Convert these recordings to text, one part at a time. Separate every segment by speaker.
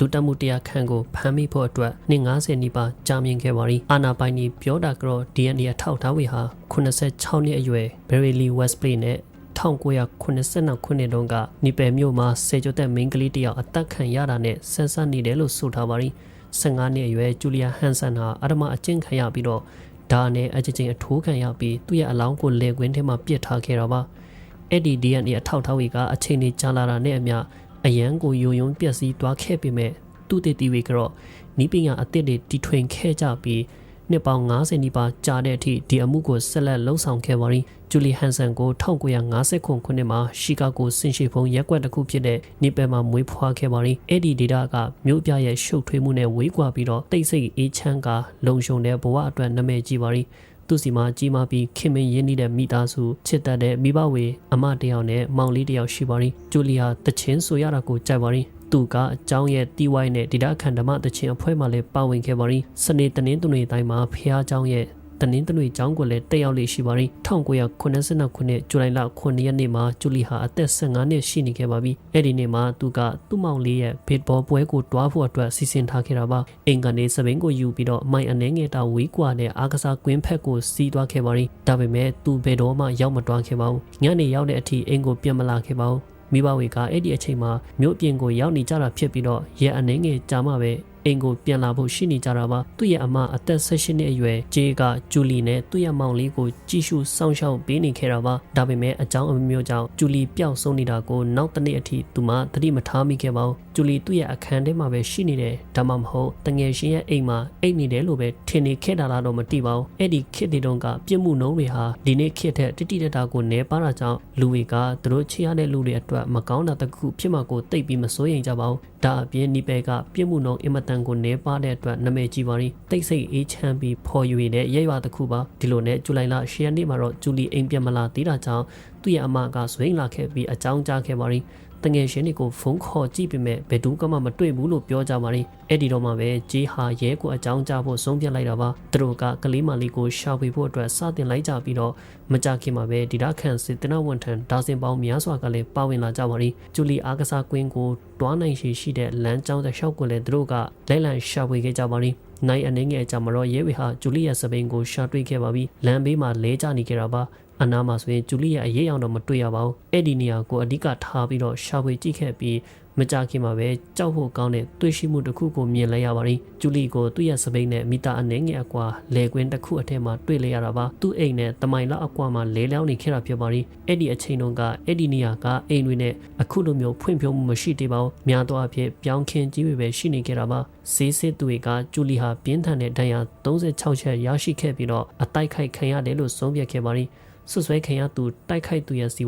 Speaker 1: လူတက်မှုတရားခန့်ကိုဖမ်းမိဖို့အတွက်နှစ်90နီးပါးကြာမြင့်ခဲ့ပါရီအာနာပိုင်နီပြောတာကတော့ DNA အထောက်ထားဝေဟာ86နှစ်အရွယ် Barely Westplay နဲ့1982ခုနှစ်တုန်းကနီပယ်မြို့မှာစေကျော်သက်မိန်းကလေးတယောက်အသက်ခံရတာနဲ့ဆက်ဆက်နေတယ်လို့ဆိုထားပါရီ15နှစ်အရွယ်ဂျူလီယာဟန်ဆန်ဟာအဓမ္မအကျင့်ခံရပြီးတော့ဒါနဲ့အချင်းချင်းအထိုးခံရပြီးသူ့ရဲ့အလောင်းကိုလေကွင်းထဲမှာပြစ်ထားခဲ့တာပါအဲ့ဒီ DNA အထောက်ထားဝေကအချိန်ကြီးကြာလာတာနဲ့အမျှ အရန်ကိုယုံယုံပျက်စီးသွားခဲ့ပေမဲ့သူတည်တည်ဝေကတော့နီးပညာအသစ်တွေတီထွင်ခဲ့ကြပြီးနှစ်ပေါင်း90နီးပါးကြာတဲ့အထိဒီအမှုကိုဆက်လက်လှုပ်ဆောင်ခဲ့ပါရီဂျူလီဟန်ဆန်ကို1950ခုနှစ်မှာရှီကာဂိုစင်ရှိဖုံရက်ကွက်တစ်ခုဖြစ်တဲ့နီပယ်မှာမွေးဖွားခဲ့ပါရီအဲ့ဒီဒေတာကမြို့ပြရဲ့ရှုပ်ထွေးမှုနဲ့ဝေးကွာပြီးတော့တိတ်ဆိတ်အေးချမ်းကလုံခြုံတဲ့ဘဝအတွက်နာမည်ကြီးပါရီ သူ့စီမှာကြီးမားပြီးခင်မင်ရင်းနှီးတဲ့မိသားစုချစ်တတ်တဲ့မိဘဝေအမတယောက်နဲ့မောင်လေးတယောက်ရှိပါရင်ဂျူလီယာတချင်းဆိုရတာကိုကြိုက်ပါရင်သူကအကြောင်းရဲ့တီးဝိုင်းနဲ့ဒေတာခန္ဓမတချင်းအဖွဲ့မှလည်းပါဝင်ခဲ့ပါရင်စနေတနင်္ဂနွေတိုင်းမှာဖះအကြောင်းရဲ့ တနင်္ဂနွေကျောင်းကိုလည်းတက်ရောက်လေရှိပါရီ1982ခုနှစ်ဇူလိုင်လ9ရက်နေ့မှာဂျူလီဟာအသက်15နှစ်ရှိနေခဲ့ပါပြီအဲ့ဒီနေ့မှာသူကသူ့မောင်လေးရဲ့ဘစ်ဘောပွဲကိုတွားဖို့အတွက်စီစဉ်ထားခဲ့တာပါအင်္ဂါနေ့စပိန်ကိုယူပြီးတော့မိုင်အနေငယ်တာဝီးကွာနဲ့အားကစားကွင်းဖက်ကိုစီးသွားခဲ့ပါရီဒါပေမဲ့သူဘယ်တော့မှရောက်မတွားခဲ့ပါဘူးညနေရောက်တဲ့အထိအင်ကိုပြန်မလာခဲ့ပါဘူးမိဘတွေကအဲ့ဒီအချိန်မှာမြို့ပြင်ကိုရောက်နေကြတာဖြစ်ပြီးတော့ရဲအနေငယ်ကြာမှပဲ အိမ်ကိုပြန်လာဖို့ရှိနေကြတာပါသူ့ရဲ့အမအသက်16နှစ်အရွယ်ဂျေကဂျူလီနဲ့သူ့ရဲ့မောင်လေးကိုကြည့်ရှုစောင့်ရှောက်ပေးနေခဲ့တာပါဒါပေမဲ့အကြောင်းအမျိုးမျိုးကြောင့်ဂျူလီပျောက်ဆုံးနေတာကိုနောက်တစ်နေ့အထိသူမှသတိမထားမိခဲ့ပါဘူးဂျူလီသူ့ရဲ့အခန်းထဲမှာပဲရှိနေတယ်ဒါမှမဟုတ်တငယ်ရှင်ရဲ့အိမ်မှာအိတ်နေတယ်လို့ပဲထင်နေခဲ့တာလားတော့မသိပါဘူးအဲ့ဒီခေတ်တွေတုန်းကပြစ်မှုနှုံးတွေဟာဒီနေ့ခေတ်ထက်တိတိတတ်တာကိုနဲပါတာကြောင့်လူတွေကသူတို့ချစ်ရတဲ့လူတွေအတွက်မကောင်းတာတစ်ခုဖြစ်မှကိုတိတ်ပြီးမစိုးရိမ်ကြပါဘူးဒါအပြင်နီပယ်ကပြစ်မှုနှုံးအင်မတန်ကိုနဲပါတဲ့အတွက်နာမည်ကြီးပါရီတိတ်ဆိတ်အေးချမ်းပြီးဖော်ရွေတဲ့ရဲရွာတစ်ခုပါဒီလိုနဲ့ဇူလိုင်လ10ရက်နေ့မှာတော့ဂျူလီအိမ်ပြန်မလာသေးတာကြောင့်သူ့ရဲ့အမကဆွေးလာခဲ့ပြီးအကြောင်းကြားခဲ့ပါရီ တငယ်ရှင်တွေကိုဖုန်းခေါ်ကြည့်ပေမဲ့ဘယ်သူမှမတွေ့ဘူးလို့ပြောကြပါရီအဲ့ဒီတော့မှပဲဂျေးဟာရဲကိုအကြောင်းကြားဖို့ဆုံးဖြတ်လိုက်တာပါသူတို့ကကလေးမလေးကိုရှာဖွေဖို့အတွက်စတင်လိုက်ကြပြီးတော့မကြခင်မှာပဲဒီဒါခန့်စစ်တနဝန်ထံဒါစင်ပေါင်းများစွာကလည်းပါဝင်လာကြပါရီဂျူလီအားကစားကွင်းကိုတွားနိုင်ရှိရှိတဲ့လမ်းကြောင်းတစ်လျှောက်ကိုလည်းသူတို့ကလိုက်လံရှာဖွေခဲ့ကြပါရီနိုင်အနေငယ်အကြမှာတော့ရဲဝေဟာဂျူလီရဲ့စပိန်ကိုရှာတွေ့ခဲ့ပါပြီလမ်းဘေးမှာလဲကျနေကြတာပါ အနာမှာဆိုရင်ဂျူလီရဲ့အရေးအောင်တော့မတွေ့ရပါဘူးအဲ့ဒီနေရာကိုအဓိကထားပြီးတော့ရှာဖွေကြည့်ခဲ့ပြီးမကြခင်မှာပဲကြောက်ဖို့ကောင်းတဲ့တွေ့ရှိမှုတစ်ခုကိုမြင်လိုက်ရပါတယ်ဂျူလီကိုသူ့ရဲ့စပိန်နဲ့မိသားအနေငယ်အကွာလေကွင်းတစ်ခုအထက်မှာတွေ့လိုက်ရတာပါသူ့အိမ်နဲ့တမိုင်လောက်အကွာမှာလဲလျောင်းနေခဲ့တာဖြစ်ပါတယ်အဲ့ဒီအချိန်တုန်းကအဲ့ဒီနေရာကအိမ်တွေနဲ့အခုလိုမျိုးဖွင့်ဖြိုးမှုမရှိသေးပါဘူးများသောအားဖြင့်ပြောင်းခင်းကြီးတွေပဲရှိနေခဲ့တာပါဆေးစစ်သူတွေကဂျူလီဟာပြင်းထန်တဲ့ဒဏ်ရာ36ချက်ရရှိခဲ့ပြီးတော့အတိုက်ခိုက်ခံရတယ်လို့ဆုံးဖြတ်ခဲ့ပါတယ် ဆွဆွဲခင်ရသူတိုက်ခိုက်သူရဲ့ဇီ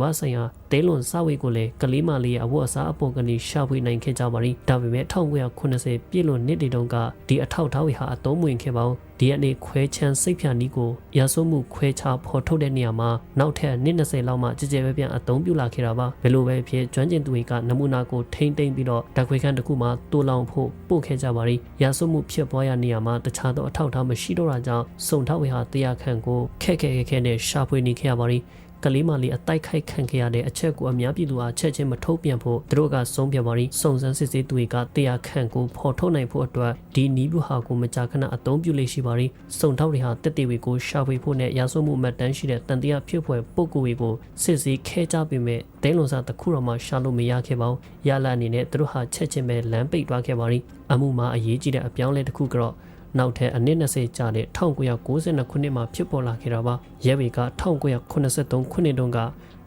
Speaker 1: ဝဆိုင်ရာတဲလွန်စဝေးကိုလည်းကလေးမလေးရဲ့အဝတ်အစားအပေါ်ကနေရှာဖွေနိုင်ခဲ့ကြပါရီဒါပေမဲ့1980ပြည့်လွန်နှစ်တွေတုန်းကဒီအထောက်ထားဝေဟာအသုံးဝင်ခဲ့ပါဘူး DNA ခွဲချမ်းစိတ်ဖြာနီးကိုရဆိုမှုခွဲခြားဖော်ထုတ်တဲ့နေရာမှာနောက်ထပ်နှစ်20လောက်မှကြည်ကြဲပဲပြန်အသုံးပြုလာခဲ့တာပါဘယ်လိုပဲဖြစ်ကျွမ်းကျင်သူတွေကနမူနာကိုထိမ့်သိမ့်ပြီးတော့ဓာတ်ခွဲခန်းတစ်ခုမှာတိုးလောင်ဖို့ပို့ခဲ့ကြပါရီရဆိုမှုဖြစ်ပွားရာနေရာမှာတခြားသောအထောက်အထားမရှိတော့တာကြောင့်စုံထောက်ဝေဟာတရားခံကိုခက်ခဲခဲခဲနဲ့ရှာဖွေနေခဲ့ရပါရီ ကလေးမလေးအတိုက်ခိုက်ခံခဲ့ရတဲ့အချက်ကိုအများပြည်သူအားချက်ချင်းမထုတ်ပြန်ဖို့သူတို့ကဆုံးဖြတ်ပါရီစုံစမ်းစစ်ဆေးသူတွေကတရားခံကိုဖော်ထုတ်နိုင်ဖို့အတွက်ဒီနီးဗျူဟာကိုမကြာခဏအသုံးပြုလေရှိပါရီစုံထောက်တွေဟာတက်တေတွေကိုရှာဖွေဖို့နဲ့ရာဇဝမှုမှတ်တမ်းရှိတဲ့တန်တရားဖြစ်ဖွယ်ပုံကိုယ်တွေကိုစစ်ဆေးခဲကြပေမဲ့ဒဲလွန်စာတစ်ခုတော့မှရှာလို့မရခဲ့ပါဘူးရလအနေနဲ့သူတို့ဟာချက်ချင်းပဲလမ်းပိတ်သွားခဲ့ပါရီအမှုမှာအရေးကြီးတဲ့အပြောင်းလဲတစ်ခုကတော့ နောက်ထပ်အနည်း20ကြာတဲ့1992ခုနှစ်မှာဖြစ်ပေါ်လာခဲ့တာပါရဲဘေက1983ခုနှစ်တုန်းက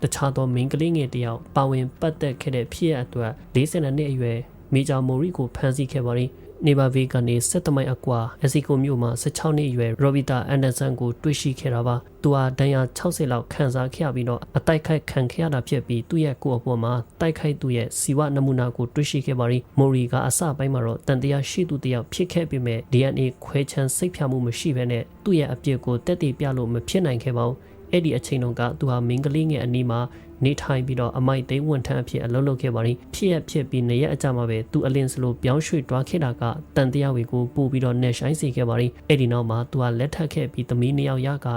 Speaker 1: တခြားသောမိန်းကလေးငယ်တယောက်ပါဝင်ပတ်သက်ခဲ့တဲ့ဖြစ်ရအတွက်42နှစ်အရွယ်မေဂျာမိုရီကိုဖမ်းဆီးခဲ့ပါရီ နေဘာဗီကနေ7မိုင်အကွာအစီကိုမြို့မှာ16နှစ်အရွယ်ရော်ဘီတာအန်ဒါဆန်ကိုတွေ့ရှိခဲ့တာပါသူဟာဒဏ်ရာ60လောက်ခံစားခဲ့ရပြီးတော့အတိုက်ခိုက်ခံခဲ့ရတာဖြစ်ပြီးသူ့ရဲ့ကိုယ်အပေါ်မှာတိုက်ခိုက်သူရဲ့စီဝနမူနာကိုတွေ့ရှိခဲ့ပါရီမိုရီကအစပိုင်းမှာတော့တန်တရားရှိသူတယောက်ဖြစ်ခဲ့ပေမဲ့ DNA ခွဲချမ်းစိတ်ဖြာမှုမရှိဘဲနဲ့သူ့ရဲ့အပြစ်ကိုတက်တည်ပြလို့မဖြစ်နိုင်ခဲ့ပါဘူးအဲ့ဒီအချိန်တုန်းကသူဟာမင်းကလေးငယ်အနီးမှာ နေထိုင်ပြီးတော့အမိုက်သိန်းဝန်ထမ်းအဖြစ်အလုပ်လုပ်ခဲ့ပါရီဖြစ်ရဖြစ်ပြီးနေရအကြမှာပဲသူအလင်းစလိုပြောင်းရွှေ့တွားခဲ့တာကတန်တရားဝေကိုပို့ပြီးတော့နယ်ဆိုင်စေခဲ့ပါရီအဲ့ဒီနောက်မှာသူဟာလက်ထပ်ခဲ့ပြီးသမီးနှစ်ယောက်ရက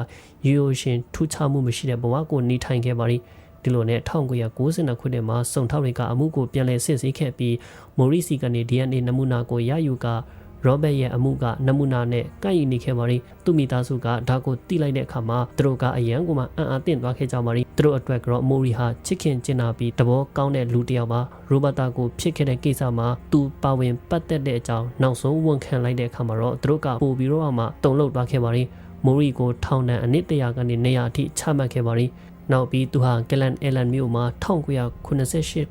Speaker 1: ရိုးရိုးရှင်ထူးခြားမှုမရှိတဲ့ဘဝကိုနေထိုင်ခဲ့ပါရီဒီလိုနဲ့1992ခုနှစ်မှာစုံထောက်တွေကအမှုကိုပြန်လည်စစ်ဆေးခဲ့ပြီးမိုရီစီကနေ DNA နမူနာကိုရယူက ရောဘတ်ရဲ့အမှုကနမူနာနဲ့ကိုက်ယူနေခဲ့ပါရီသူမိသားစုကဒါကိုတိလိုက်တဲ့အခါမှာသူတို့ကအရန်ကိုမှအံ့အားသင့်သွားခဲ့ကြပါရီသူတို့အတွက်ကတော့မိုရီဟာချစ်ခင်ကျင်နာပြီးတဘောကောင်းတဲ့လူတစ်ယောက်ပါရိုဘတ်တာကိုဖြစ်ခဲ့တဲ့ကိစ္စမှာသူပါဝင်ပတ်သက်တဲ့အကြောင်းနောက်ဆုံးဝန်ခံလိုက်တဲ့အခါမှာတော့သူတို့ကပို့ပြီးတော့မှတုံ့လောက်သွားခဲ့ပါရီမိုရီကိုထောင်ဒဏ်အနည်းတရာကနေနေရာအထိချမှတ်ခဲ့ပါရီ နောက်ပြီးသူဟာကလန်အယ်လန်မြို့မှာ1988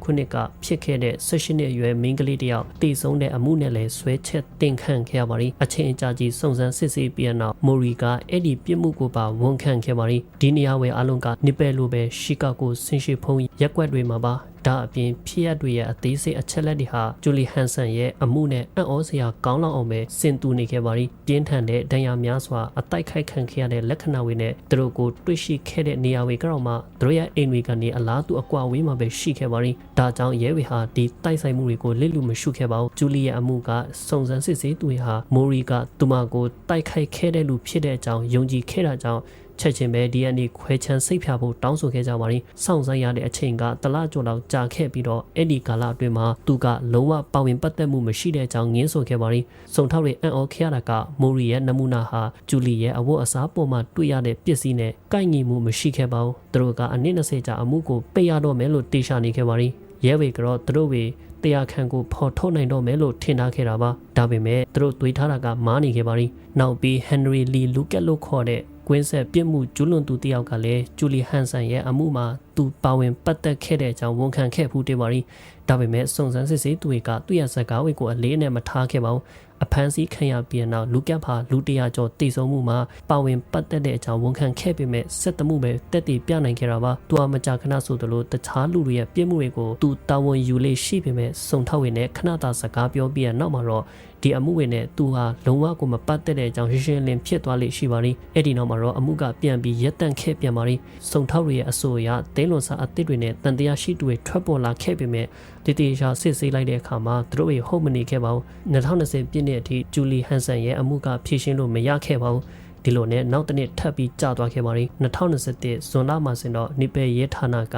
Speaker 1: ခုနှစ်ကဖြစ်ခဲ့တဲ့16နှစ်အရွယ်မိန်းကလေးတစ်ယောက်တည်ဆုံးတဲ့အမှုနဲ့လည်းဆွဲချက်တင်ခံခဲ့ရပါရီအချိန်အကြာကြီးစုံစမ်းစစ်ဆေးပြီးနောက်မိုရီကအဲ့ဒီပြစ်မှုကိုပါဝန်ခံခဲ့ပါရီဒီနေရာဝယ်အလုံးကနိပယ်လိုပဲရှီကာကိုဆင်ရှိဖုံးရက်ွက်တွေမှာပါ ဒါအပြင်ဖြစ်ရတွေရဲ့အသေးစိတ်အချက်လက်တွေဟာဂျူလီဟန်ဆန်ရဲ့အမှုနဲ့အံ့ဩစရာကောင်းလောက်အောင်ပဲစင်တူနေခဲ့ပါရီပြင်းထန်တဲ့ဒဏ်ရာများစွာအတိုက်ခိုက်ခံခဲ့ရတဲ့လက္ခဏာတွေနဲ့သူတို့ကိုတွေ့ရှိခဲ့တဲ့နေရာတွေကတော့မှသူတို့ရဲ့အိမ်တွေကနေအလားတူအကွာဝေးမှာပဲရှိခဲ့ပါရီဒါကြောင့်ရဲတွေဟာဒီတိုက်ဆိုင်မှုတွေကိုလစ်လူမရှုခဲ့ပါဘူးဂျူလီရဲ့အမှုကစုံစမ်းစစ်ဆေးသူတွေဟာမိုရီကသူမကိုတိုက်ခိုက်ခဲ့တဲ့လူဖြစ်တဲ့အကြောင်းယုံကြည်ခဲ့တာကြောင့် ချက်ချင်းပဲ DNA ခွဲချမ်းစိတ်ဖြာဖို့တောင်းဆိုခဲ့ကြပါရင်စောင့်ဆိုင်ရတဲ့အချိန်ကတလကျော်လောက်ကြာခဲ့ပြီးတော့အဲ့ဒီကာလအတွင်းမှာသူကလုံးဝပါဝင်ပတ်သက်မှုမရှိတဲ့အကြောင်းငင်းဆိုခဲ့ပါရင်စုံထောက်တွေအံ့ဩခဲ့ရတာကမိုရီရဲ့နမူနာဟာဂျူလီရဲ့အဝတ်အစားပေါ်မှာတွေ့ရတဲ့ပစ္စည်းနဲ့ကိုက်ညီမှုမရှိခဲ့ပါဘူးသူတို့ကအနည်း20ကြာအမှုကိုပိတ်ရတော့မယ်လို့တေချာနေခဲ့ပါရင်ရဲဝေကတော့သူတို့ဝေတရားခံကိုဖော်ထုတ်နိုင်တော့မယ်လို့ထင်ထားခဲ့တာပါဒါပေမဲ့သူတို့တွေးထားတာကမားနေခဲ့ပါရင်နောက်ပြီးဟန်နရီလီလူကက်လို့ခေါ်တဲ့ ကွင်းဆက်ပြစ်မှုကျူးလွန်သူတယောက်ကလည်းဂျူလီဟန်ဆန်ရဲ့အမှုမှာသူပါဝင်ပတ်သက်ခဲ့တဲ့အကြောင်းဝန်ခံခဲ့ဖူးတယ်ပါရီဒါပေမဲ့စုံစမ်းစစ်ဆေးသူတွေကသူ့ရဲ့ဇာတ်ကားဝေကိုအလေးနဲ့မထားခဲ့ပါဘူးအဖမ်းဆီးခံရပြီးနောက်လူကပ်ဖာလူတရာကျော်တည်ဆုံမှုမှာပါဝင်ပတ်သက်တဲ့အကြောင်းဝန်ခံခဲ့ပေမဲ့ဆက်တမှုပဲတက်တည်ပြနိုင်ခဲ့တာပါသူအမကြာခဏဆိုသလိုတခြားလူတွေရဲ့ပြစ်မှုတွေကိုသူတာဝန်ယူလေးရှိပေမဲ့စုံထောက်ဝင်တဲ့ခဏတာစကားပြောပြီးရနောက်မှာတော့ ဒီအမှုဝင်နဲ့သူဟာလုံးဝကိုမပတ်သက်တဲ့အကြောင်းရှင်းရှင်းလင်းဖြစ်သွားလိမ့်ရှိပါလိအဲ့ဒီနောက်မှာတော့အမှုကပြန်ပြီးရက်တန့်ခဲ့ပြန်ပါလိစုံထောက်တွေရဲ့အဆိုအရဒိန်းလွန်စာအသစ်တွေနဲ့တန်တရားရှိသူတွေထွက်ပေါ်လာခဲ့ပေမဲ့တည်တည်ရှာစစ်ဆေးလိုက်တဲ့အခါမှာသူတို့ရဲ့ဟုတ်မနေခဲ့ပါဘူး2020ပြည့်နှစ်အထိဂျူလီဟန်ဆန်ရဲ့အမှုကဖြေရှင်းလို့မရခဲ့ပါဘူးဒီလိုနဲ့နောက်တစ်နှစ်ထပ်ပြီးကြာသွားခဲ့ပါရီ2021ဇွန်လမှာစင်တော့နိပယ်ရဲဌာနက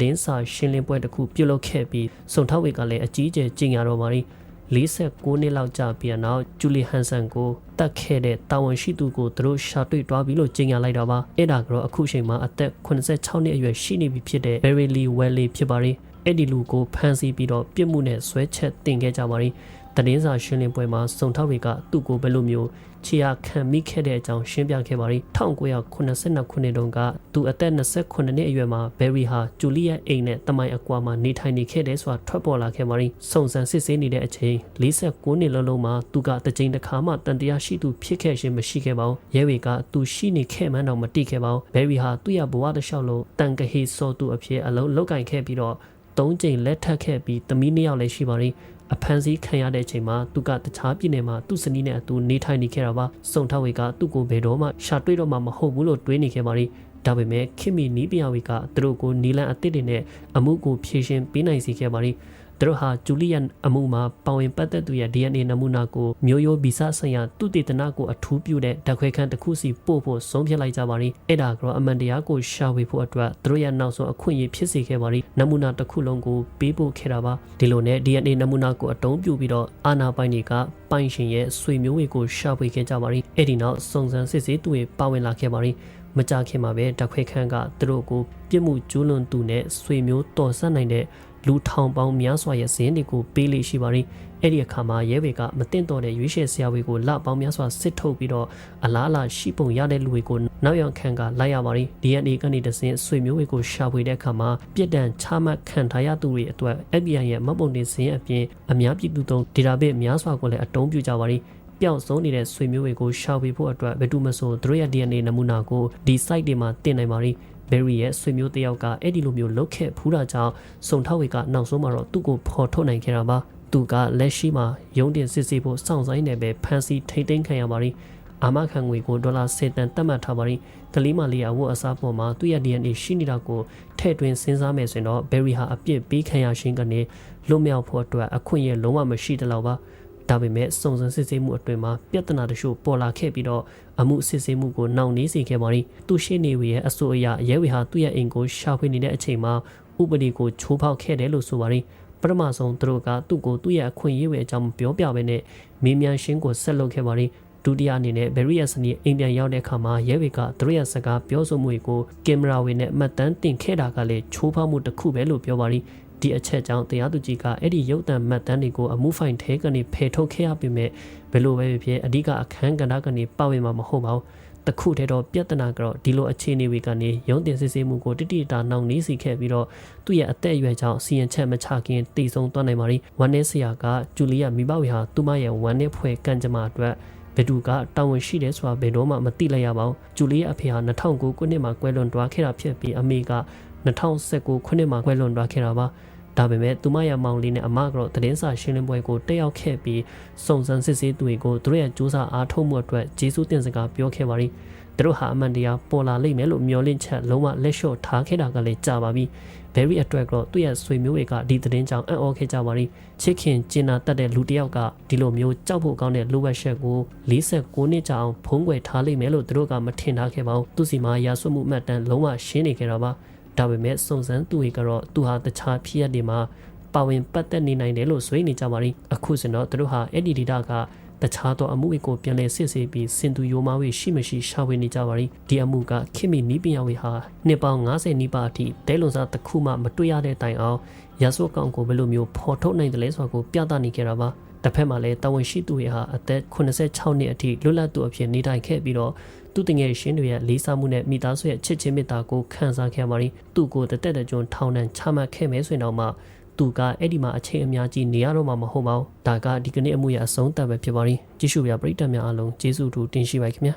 Speaker 1: တည်င်းစာရှင်းလင်းပွဲတစ်ခုပြုလုပ်ခဲ့ပြီးစုံထောက်ဝေကလည်းအကြီးအကျယ်ကြီးညာတော့ပါရီ 49နှစ်လောက်ကြာပြီးနောက်ဂျူလီဟန်ဆန်ကိုတတ်ခဲ့တဲ့တာဝန်ရှိသူကိုသူတို့ရှာတွေ့သွားပြီလို့ကြေညာလိုက်တာပါအဲ့ဒါကတော့အခုချိန်မှာအသက်86နှစ်အရွယ်ရှိနေပြီဖြစ်တဲ့ Barry Lee Welly ဖြစ်ပါရီအဲ့ဒီလူကိုဖမ်းဆီးပြီးတော့ပြစ်မှုနဲ့ဆွဲချက်တင်ခဲ့ကြပါ ရီတည်င်းစာရှင်းလင်းပွဲမှာစုံထောက်တွေကသူ့ကိုဘယ်လိုမျိုးချီယာခံမိခဲ့တဲ့အကြောင်းရှင်းပြခဲ့ပါရီ1982ခုနှစ်တုန်းကသူအသက်28နှစ်အရွယ်မှာဘယ်ရီဟာဂျူလီယက်အိမ်နဲ့တမိုင်အကွာမှာနေထိုင်နေခဲ့တဲ့ဆိုတာထွက်ပေါ်လာခဲ့ပါရီစုံစမ်းစစ်ဆေးနေတဲ့အချိန်49နှစ်လုံးလုံးမှာသူကတကြိမ်တစ်ခါမှတန်တရားရှိသူဖြစ်ခဲ့ခြင်းမရှိခဲ့ပါဘူးရဲဝေကသူရှိနေခဲ့မှန်းတော့မတိခဲ့ပါဘူးဘယ်ရီဟာသူ့ရဲ့ဘဝတစ်လျှောက်လုံးတန်ကဟေစောသူအဖြစ်အလုံးလောက်ကင်ခဲ့ပြီးတော့သုံးကြိမ်လက်ထပ်ခဲ့ပြီးသမီးနှစ်ယောက်လည်းရှိပါရီ အဖမ်းဆီးခံရတဲ့အချိန်မှာသူကတခြားပြည်နယ်မှာသူ့ဇနီးနဲ့အတူနေထိုင်နေခဲ့တာပါစုံထဝေကသူ့ကိုဘယ်တော့မှရှာတွေ့တော့မှမဟုတ်ဘူးလို့တွေးနေခဲ့ပါလိဒါပေမဲ့ခင်မီနီးပယာဝီကသူတို့ကိုနီလန်အသစ်တွေနဲ့အမှုကိုဖြေရှင်းပေးနိုင်စေခဲ့ပါလိ သူတို့ဟာဂျူလီယန်အမှုမှာပါဝင်ပတ်သက်သူရဲ့ DNA နမူနာကိုမျိုးရိုးဗီဇဆိုင်ရာသူတေသနာကိုအထူးပြုတဲ့ဓာတ်ခွဲခန်းတစ်ခုစီပို့ဖို့ဆုံးဖြတ်လိုက်ကြပါလိအဲ့ဒါကတော့အမှန်တရားကိုရှာဝေဖို့အတွက်သူတို့ရဲ့နောက်ဆုံးအခွင့်အရေးဖြစ်စေခဲ့ပါလိနမူနာတစ်ခုလုံးကိုပေးပို့ခဲ့တာပါဒီလိုနဲ့ DNA နမူနာကိုအတုံးပြုပြီးတော့အာနာပိုင်တွေကပိုင်ရှင်ရဲ့ဆွေမျိုးတွေကိုရှာဖွေခဲ့ကြပါလိအဲ့ဒီနောက်စုံစမ်းစစ်ဆေးသူတွေပါဝင်လာခဲ့ပါလိမကြခင်မှာပဲတခွဲခန်းကသူတို့ကိုပြစ်မှုကျူးလွန်သူနဲ့ဆွေမျိုးတော်ဆက်နိုင်တဲ့ လူထောင်ပေါင်းများစွာရဲ့ဇင်းတွေကိုပေးလိရှိပါရင်အဲ့ဒီအခါမှာရဲဘေကမတင်တော်တဲ့ရွေးချယ်ဆရာတွေကိုလပေါင်းများစွာစစ်ထုတ်ပြီးတော့အလားအလာရှိပုံရတဲ့လူတွေကိုနောက်ရောက်ခံကလိုက်ရပါရင် DNA ကနေတစင်းဆွေမျိုးတွေကိုရှာဖွေတဲ့အခါမှာပြစ်ဒဏ်ချမှတ်ခံထားရသူတွေအတွက် FBI ရဲ့မှတ်ပုံတင်စင်းအပြင်အများပြည်သူသုံး database များစွာကိုလည်းအတုံးပြုကြပါရင်ပျောက်ဆုံးနေတဲ့ဆွေမျိုးတွေကိုရှာဖွေဖို့အတွက်ဘယ်သူမှဆိုသူတို့ရဲ့ DNA နမူနာကိုဒီ site တွေမှာတင်နိုင်ပါရင် ဘယ်ရီရဲ့ဆွေမျိုးတယောက်ကအဲ့ဒီလိုမျိုးလုတ်ခဲ့ဖူးတာကြောင့်စုံထောက်ဝေကနောက်ဆုံးမှာတော့သူ့ကိုဖော်ထုတ်နိုင်ခဲ့တာပါသူကလက်ရှိမှာရုံးတင်စစ်ဆေးဖို့စောင့်ဆိုင်နေပဲဖန်စီထိမ့်သိမ်းခံရပါရီအာမခံငွေကိုဒေါ်လာ10တန်သတ်မှတ်ထားပါရီကလေးမလေးအဝတ်အစားပေါ်မှာသူ့ရဲ့ DNA ရှိနေတာကိုထဲ့တွင်စဉ်းစားမယ်ဆိုရင်တော့ဘယ်ရီဟာအပြစ်ပေးခံရခြင်းကနေလွတ်မြောက်ဖို့အတွက်အခွင့်အရေးလုံးဝမရှိတလို့ပါ ဒါပေမဲ့စုံစမ်းစစ်ဆေးမှုအတွင်မှာပြဿနာတချို့ပေါ်လာခဲ့ပြီးတော့အမှုစစ်ဆေးမှုကိုနှောင့်နှေးစေခဲ့ပါသည်သူရှိနေဝေရဲ့အဆိုအရရဲဝေဟာသူ့ရဲ့အိမ်ကိုရှာဖွေနေတဲ့အချိန်မှာဥပဒေကိုချိုးဖောက်ခဲ့တယ်လို့ဆိုပါသည်ပထမဆုံးသူတို့ကသူ့ကိုသူ့ရဲ့အခွင့်အရေးဝယ်အကြောင်းမပြောပြဘဲနဲ့မေးမြန်းရှင်းကိုဆက်လုပ်ခဲ့ပါသည်ဒုတိယအနေနဲ့ Barriers နီအိမ်ပြန်ရောက်တဲ့အခါမှာရဲဝေကသူတို့ရဲ့စကားပြောဆိုမှုတွေကိုကင်မရာဝေနဲ့အမှတ်တမ်းတင်ခဲ့တာကလည်းချိုးဖောက်မှုတစ်ခုပဲလို့ပြောပါသည် ဒီအချက်ကြောင့်တရားသူကြီးကအဲ့ဒီရုပ်သံမှတ်တမ်းတွေကိုအမှုဖိုင်ထဲကနေဖယ်ထုတ်ခဲ့ရပေမဲ့ဘယ်လိုပဲဖြစ်ဖြစ်အဓိကအခန်းကဏ္ဍကနေပါဝင်မှာမဟုတ်ပါဘူးတခုတည်းတော့ပြဿနာကတော့ဒီလိုအခြေအနေတွေကနေရုံးတင်စစ်ဆေးမှုကိုတိတိတာနှောင့်နှေးစေခဲ့ပြီးတော့သူ့ရဲ့အသက်အရွယ်ကြောင့်စီရင်ချက်မချခင်တည်ဆုံသွားနိုင်ပါလိဝမ်နဲဆရာကဂျူလီယာမိဘဝေဟာသူမရဲ့ဝမ်နဲဖွဲကံကြမ္မာအတွက်ဘယ်သူကတာဝန်ရှိတယ်ဆိုတာဘယ်တော့မှမသိလိုက်ရပါဘူးဂျူလီယာအဖေဟာ2009ခုနှစ်မှာကွယ်လွန်သွားခဲ့တာဖြစ်ပြီးအမေက2019ခုနှစ်မှာကွယ်လွန်သွားခဲ့တာပါ ဒါပေမဲ့သူမရဲ့မောင်လေးနဲ့အမကတော့သတင်းစာရှင်းလင်းပွဲကိုတက်ရောက်ခဲ့ပြီးစုံစမ်းစစ်ဆေးသူတွေကိုသူတို့ရဲ့စူးစမ်းအားထုတ်မှုအတွက်ကျေးဇူးတင်စကားပြောခဲ့ပါသည်သူတို့ဟာအမှန်တရားပေါ်လာလိမ့်မယ်လို့မျှော်လင့်ချက်လုံးဝလက်လျှော့ထားခဲ့တာကလည်းကြာပါပြီဘယ်ရီအတွက်ကတော့သူ့ရဲ့ဆွေမျိုးတွေကဒီသတင်းကြောင့်အံ့ဩခဲ့ကြပါသည်ချစ်ခင်ကျင်နာတတ်တဲ့လူတစ်ယောက်ကဒီလိုမျိုးကြောက်ဖို့ကောင်းတဲ့လိုအပ်ချက်ကို46နှစ်ကြာအောင်ဖုံးကွယ်ထားလိမ့်မယ်လို့သူတို့ကမထင်ထားခဲ့ပါဘူးသူစီမှာရာဆွတ်မှုမှတ်တမ်းလုံးဝရှင်းနေခဲ့တာပါ ဒါပေမဲ့စုံစမ်းသူတွေကတော့သူဟာတခြားဖြစ်ရပ်တွေမှာပါဝင်ပတ်သက်နေနိုင်တယ်လို့ဆွေးနေကြပါလိအခုစင်တော့သူတို့ဟာအဲ့ဒီဒေတာကတခြားသောအမှုတွေကိုပြန်လည်စစ်ဆေးပြီးစင်သူယိုမာဝေရှိမရှိရှာဖွေနေကြပါလိဒီအမှုကခင်မီနီးပညာဝေဟာနှစ်ပေါင်း90နီးပါးအထိတဲလွန်စားတစ်ခုမှမတွေ့ရတဲ့တိုင်အောင် ရဆိုးကောင်ကိုဘယ်လိုမျိုးဖော်ထုတ်နိုင်တယ်လဲဆိုတာကိုပြသနေကြတာပါတစ်ဖက်မှာလည်းတာဝန်ရှိသူတွေဟာအသက်86နှစ်အထိလွတ်လပ်သူအဖြစ်နေထိုင်ခဲ့ပြီးတော့သူတငယ်ရှင်တွေရဲ့လေးစားမှုနဲ့မိသားစုရဲ့ချစ်ချင်းမေတ္တာကိုခံစားခဲ့ပါရင်သူ့ကိုတသက်တကြွထောင်နှံချမှတ်ခဲ့မယ်ဆိုရင်တော့မှသူကအဲ့ဒီမှာအချိန်အများကြီးနေရတော့မှမဟုတ်ပါဘူးဒါကဒီကနေ့အမှုရဲ့အဆုံးသတ်ပဲဖြစ်ပါရင်ကြည့်ရှုပြပရိသတ်များအားလုံးကျေးဇူးတူတင်ရှိပါခင်ဗျာ